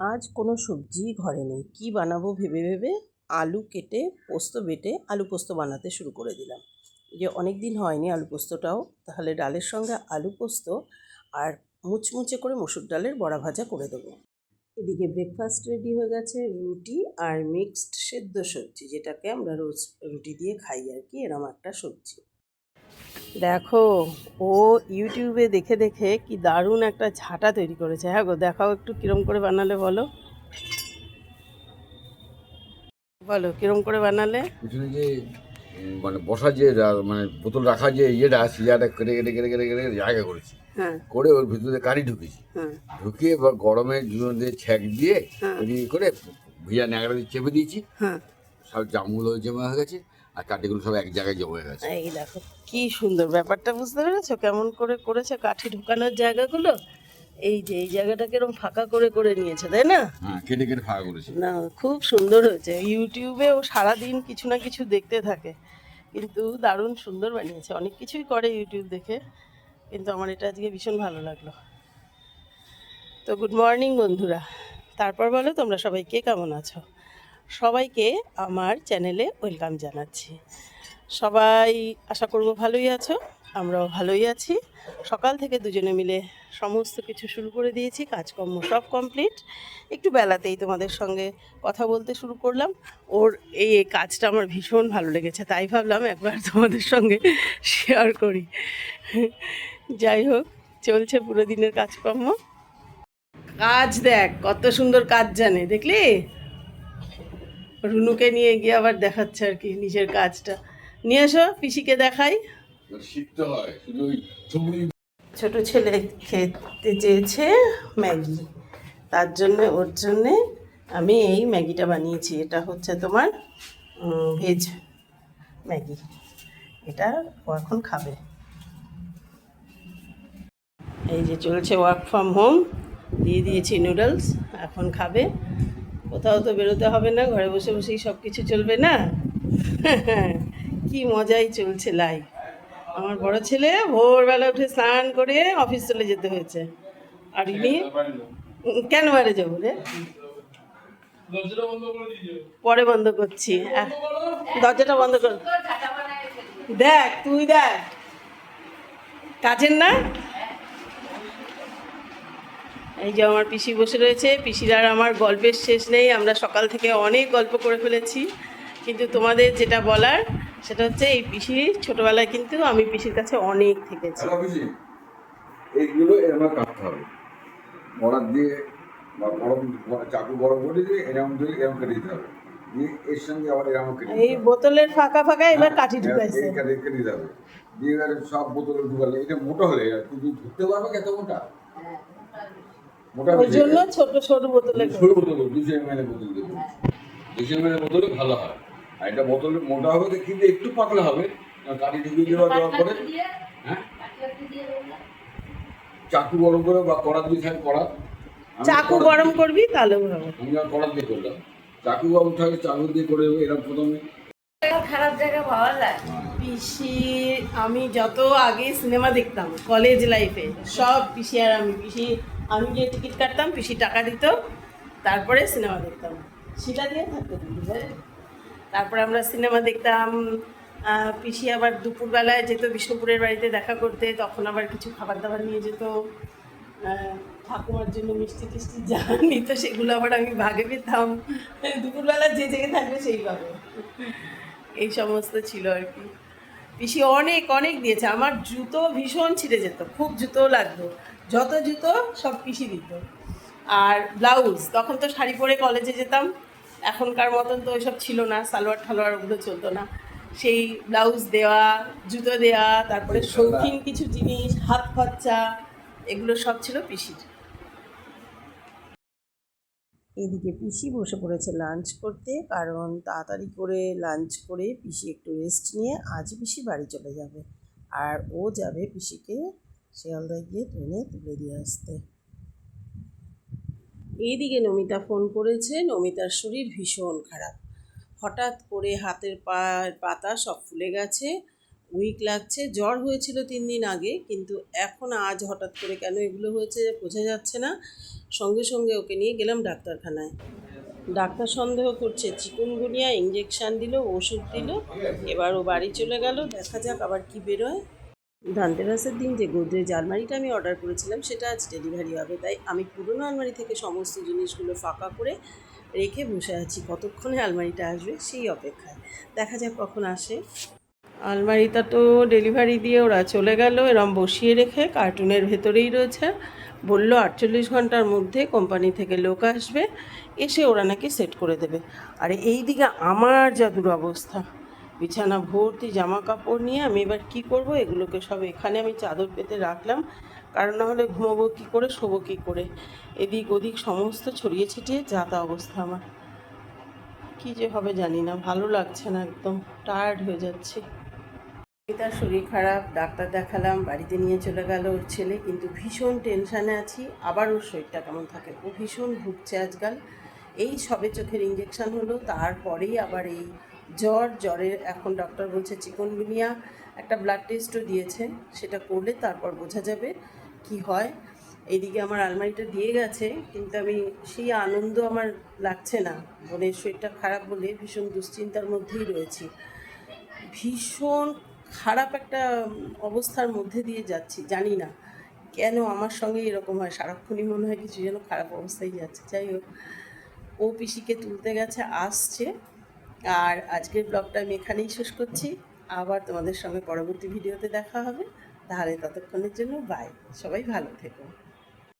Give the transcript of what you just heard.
আজ কোনো সবজি ঘরে নেই। কী বানাবো ভেবে ভেবে আলু কেটে, পোস্ত বেটে, আলু পোস্ত বানাতে শুরু করে দিলাম। যে অনেক দিন হয়নি আলু পোস্তটাও, তাহলে ডালের সঙ্গে আলু পোস্ত আর মুচমুচে করে মসুর ডালের বড়া ভাজা করে দেবো। এদিকে ব্রেকফাস্ট রেডি হয়ে গেছে, রুটি আর মিক্সড সেদ্ধ সবজি, যেটাকে আমরা রোজ রুটি দিয়ে খাই আর কি, এরম একটা সবজি। দেখো ও ইউটিউবে দেখে দেখে কি দারুণ একটা ঝাঁটা তৈরি করেছে। হ্যাঁ গো দেখাও একটু কিরম করে বানালে বলো। বলো কিরম করে বানালে? পিছনে যে মানে বসার যে মানে বোতল রাখার যে ইয়েটা সিজাটা কেটে কেটে কেটে কেটে কেটে জায়গা করেছি। হ্যাঁ। করে ওর ভিতরে কারি ঢুকেছি। হ্যাঁ। ঢুকিয়ে এবার গরমে ছ্যাঁক দিয়ে হ্যাঁ। করে ভিজা ন্যাকড়া দিয়ে চেপে দিয়েছি। হ্যাঁ। সব জামগুলো জমা হয়ে গেছে আর কাঠিগুলো সব এক জায়গায় জমা গেছে। এই দেখো কি সুন্দর ব্যাপারটা বুঝতে পেরেছ? কেমন করে করেছে কাঠি ঢুকানোর জায়গাগুলো? এই যে এই জায়গাটা কিরম ফাঁকা করে করে নিয়েছে তাই না? হ্যাঁ কেটে কেটে ফাঁকা করেছি। না খুব সুন্দর হয়েছে। ইউটিউবে ও সারাদিন কিছু না কিছু দেখতে থাকে। কিন্তু দারুণ সুন্দর বানিয়েছে। অনেক কিছুই করে ইউটিউব দেখে কিন্তু আমার এটা আজকে ভীষণ ভালো লাগল। তো গুড মর্নিং বন্ধুরা। তারপর বলো তোমরা সবাই কে কেমন আছো? সবাইকে আমার চ্যানেলে ওয়েলকাম জানাচ্ছি। সবাই আশা করব ভালোই আছো, আমরাও ভালোই আছি। সকাল থেকে দুজনে মিলে সমস্ত কিছু শুরু করে দিয়েছি, কাজকর্ম সব কমপ্লিট। একটু বেলাতেই তোমাদের সঙ্গে কথা বলতে শুরু করলাম। ওর এই কাজটা আমার ভীষণ ভালো লেগেছে, তাই ভাবলাম একবার তোমাদের সঙ্গে শেয়ার করি। যাই হোক, চলছে পুরো দিনের কাজকর্ম। কাজ দেখ, কত সুন্দর কাজ জানে, দেখলি? রুনুকে নিয়ে গিয়ে আবার দেখাচ্ছে আর কি নিজের কাজটা। নিয়ে এসো পিসিকে দেখাই। ছোট ছেলে খেতে চেয়েছে ম্যাগি। তার জন্য ওর জন্যে আমি এই ম্যাগিটা বানিয়েছি। এটা হচ্ছে তোমার ভেজ ম্যাগি। এটা ও এখন খাবে। এই যে চলছে ওয়ার্ক ফ্রম হোম দিয়ে দিয়েছি নুডলস এখন খাবে। কোথাও তো বেরোতে হবে না ঘরে বসে বসেই সব কিছু চলবে না। কি মজাই চলছে লাইফ আমার বড় ছেলে ভোরবেলা উঠে স্নান করে অফিস চলে যেতে হয়েছে। আর ইনি? কেন বাইরে যাব রে? পরে বন্ধ করছি। দরজাটা বন্ধ কর। দেখ তুই দেখ। কাজের না? এই যে আমার পিসি বসে রয়েছে পিসির আর আমার গল্পের শেষ নেই আমরা সকাল থেকে অনেক গল্প করে ফেলেছি। কিন্তু তোমাদের যেটা বলার সেটা হচ্ছে এই পিসি ছোটবেলায় কিন্তু আমি পিসির কাছে অনেক থেকেছি। এইগুলো এরকম কাটতে হবে। বরাদ দিয়ে বা গরম চাকু গরম করে দিয়ে এরকম দিয়ে এরকম কেটে দিতে হবে। দিয়ে এর সঙ্গে আবার এরকম কেটে এই বোতলের ফাঁকা ফাঁকা এবার কাঠি হ্যাঁ, ঢুকাইছে। এই কেটে কেটে দিতে হবে। দিয়ে এবারে সব বোতলে ঢুকালে এটা মোটা হলে তুমি ধরতে পারবে কত মোটা? মোটা ওই জন্য ছোট ছোট বোতলে ছোট বোতল দুশো এম এল বোতল দেবো দুশো এম এল বোতলে ভালো হয়। আর এটা বোতল মোটা হবে কিন্তু একটু পাতলা হবে কারণ ঢুকিয়ে দেওয়া দেওয়ার পরে হ্যাঁ? চাকু গরম করে বা কড়া থাকে কড়া। চাকু গরম করবি তাহলে হবে আমি আর কড়া দিয়ে করলাম। চাকু গরম থাকে চাকু দিয়ে করে দেবো এরকম প্রথমে। খারাপ জায়গা পিসি আমি যত আগে সিনেমা দেখতাম কলেজ লাইফে সব পিসি আর আমি পিসি আমি গিয়ে টিকিট কাটতাম, পিসি টাকা দিত, তারপরে সিনেমা দেখতাম। সেটা দিয়ে থাকতো কিন্তু তারপরে আমরা সিনেমা দেখতাম পিসি আবার দুপুরবেলায় যেত, বিষ্ণুপুরের বাড়িতে দেখা করতে, তখন আবার কিছু খাবার দাবার নিয়ে যেত। ঠাকুমার জন্য মিষ্টি টিষ্টি যা নিত, সেগুলো আবার আমি ভাগে পেতাম। দুপুরবেলা যে জেগে থাকবে, সেই পাবে। এই সমস্ত ছিল আর কি। পিসি অনেক অনেক দিয়েছে। আমার জুতো ভীষণ ছিঁড়ে যেত, খুব জুতো লাগতো। যত জুতো সব পিসি দিত। আর ব্লাউজ তখন তো শাড়ি পরে কলেজে যেতাম। এখনকার মতন তো ওইসব ছিল না সালোয়ার ঠালোয়ার ওগুলো চলতো না। সেই ব্লাউজ দেওয়া জুতো দেওয়া তারপরে শৌখিন কিছু জিনিস হাত খরচা এগুলো সব ছিল পিসির এদিকে পিসি বসে পড়েছে লাঞ্চ করতে কারণ তাড়াতাড়ি করে লাঞ্চ করে পিসি একটু রেস্ট নিয়ে আজ পিসি বাড়ি চলে যাবে। আর ও যাবে পিসিকে শিয়ালদায় গিয়ে ট্রেনে তুলে দিয়ে আসতে। এইদিকে নমিতা ফোন করেছে, নমিতার শরীর ভীষণ খারাপ। হঠাৎ করে হাতের পা পাতা সব ফুলে গেছে, উইক লাগছে, জ্বর হয়েছিল তিন দিন আগে, কিন্তু এখন আজ হঠাৎ করে কেন এগুলো হয়েছে বোঝা যাচ্ছে না। সঙ্গে সঙ্গে ওকে নিয়ে গেলাম ডাক্তারখানায়। ডাক্তার সন্দেহ করছে, চিকুনগুনিয়া ইঞ্জেকশান দিল, ওষুধ দিল, এবার ও বাড়ি চলে গেল, দেখা যাক আবার কি বেরোয়। ধানতেরাসের দিন যে গোদরেজ আলমারিটা আমি অর্ডার করেছিলাম, সেটা আজ ডেলিভারি হবে। তাই আমি পুরনো আলমারি থেকে সমস্ত জিনিসগুলো ফাঁকা করে রেখে বসে আছি। কতক্ষণে আলমারিটা আসবে সেই অপেক্ষায়। দেখা যাক কখন আসে। আলমারিটা তো ডেলিভারি দিয়ে ওরা চলে গেল, এরম বসিয়ে রেখে কার্টুনের ভেতরেই রয়েছে। বলল, আটচল্লিশ ঘণ্টার মধ্যে কোম্পানি থেকে লোক আসবে, এসে ওরা নাকি সেট করে দেবে। আর এই দিকে আমার যা দুরবস্থা বিছানা ভর্তি জামা কাপড় নিয়ে আমি এবার কি করব? এগুলোকে সব এখানে আমি চাদর পেতে রাখলাম। কারণ না হলে ঘুমোবো কী করে, শোবো কী করে? এদিক ওদিক সমস্ত ছড়িয়ে ছিটিয়ে যাতা অবস্থা আমার। কী যে হবে জানি না, ভালো লাগছে না একদম টায়ার্ড হয়ে যাচ্ছি। তার শরীর খারাপ, ডাক্তার দেখালাম, বাড়িতে নিয়ে চলে গেল ওর ছেলে, কিন্তু ভীষণ টেনশানে আছি। আবার ওর শরীরটা কেমন থাকে? ও ভীষণ ভুগছে আজকাল। এই সবে চোখের ইঞ্জেকশান হলো, তারপরেই আবার এই জ্বর জ্বরের এখন ডক্টর বলছে চিকনগুনিয়া একটা ব্লাড টেস্টও দিয়েছে, সেটা করলে তারপর বোঝা যাবে কি হয়। এইদিকে আমার আলমারিটা দিয়ে গেছে, কিন্তু আমি সেই আনন্দ আমার লাগছে না। বোনের শরীরটা খারাপ বলে ভীষণ দুশ্চিন্তার মধ্যেই রয়েছি। ভীষণ খারাপ একটা অবস্থার মধ্যে দিয়ে যাচ্ছি, জানি না কেন আমার সঙ্গে এরকম হয়। সারাক্ষণই মনে হয় কিছু যেন খারাপ অবস্থায় যাচ্ছে। যাই হোক, ও পিসিকে তুলতে গেছে, আসছে। আর আজকের ব্লগটা আমি এখানেই শেষ করছি। আবার তোমাদের সঙ্গে পরবর্তী ভিডিওতে দেখা হবে। তাহলে ততক্ষণের জন্য বাই সবাই ভালো থেকো।